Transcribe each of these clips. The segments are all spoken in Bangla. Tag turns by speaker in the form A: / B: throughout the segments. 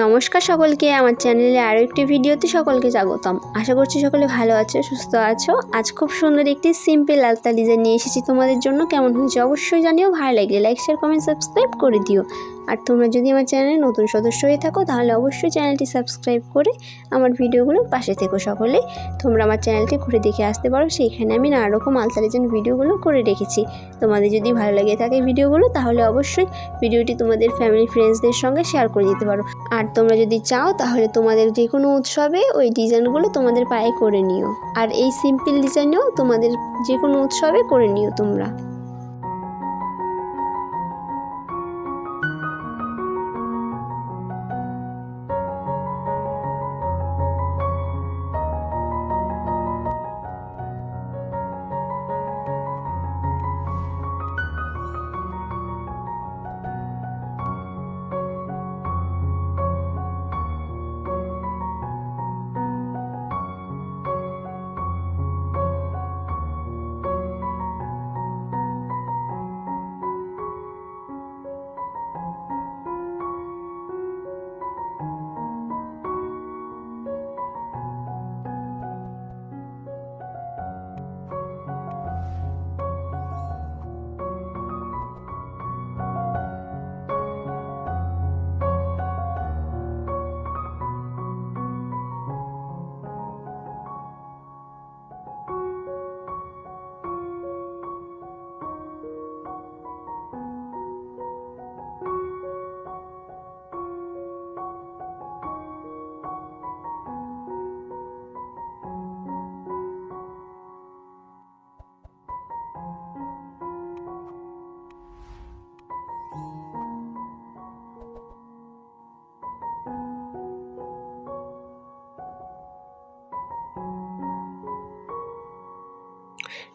A: নমস্কার সকলকে, আমার চ্যানেলে আরও একটি ভিডিওতে সকলকে স্বাগতম। আশা করছি সকলে ভালো আছো, সুস্থ আছো। আজ খুব সুন্দর একটি সিম্পল আলতা ডিজাইন নিয়ে এসেছি তোমাদের জন্য। কেমন হয়েছে অবশ্যই জানিও। ভালো লাগলে লাইক শেয়ার কমেন্ট সাবস্ক্রাইব করে দিও। আর তোমরা যদি আমার চ্যানেলে নতুন সদস্য হয়ে থাকো, তাহলে অবশ্যই চ্যানেলটি সাবস্ক্রাইব করে আমার ভিডিওগুলোর পাশে থেকো সকলে। তোমরা আমার চ্যানেলটি ঘুরে দেখে আসতে পারো, সেইখানে আমি নানা রকম আলতা ডিজাইন ভিডিওগুলো করে রেখেছি। তোমাদের যদি ভালো লেগে থাকে ভিডিওগুলো, তাহলে অবশ্যই ভিডিওটি তোমাদের ফ্যামিলি ফ্রেন্ডসদের সঙ্গে শেয়ার করে দিতে পারো। আর তোমরা যদি চাও, তাহলে তোমাদের যে কোনো উৎসবে ওই ডিজাইনগুলো তোমাদের পায়ে করে নিও। আর এই সিম্পল ডিজাইনও তোমাদের যে কোনো উৎসবে করে নিও তোমরা।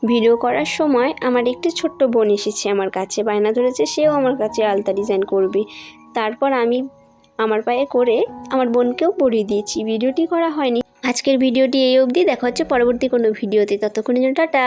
A: ভিডিও করার সময় আমার একটি ছোট্ট বোন এসেছে আমার কাছে, বায়না ধরেছে সেও আমার কাছে আলতা ডিজাইন করবে। তারপর আমি আমার পায়ে করে আমার বোনকেও পরিয়ে দিয়েছি। ভিডিওটি করা হয়নি। আজকের ভিডিওটি এই অবধি। দেখা হচ্ছে পরবর্তী কোনো ভিডিওতে। ততক্ষণের জন্য টাটা।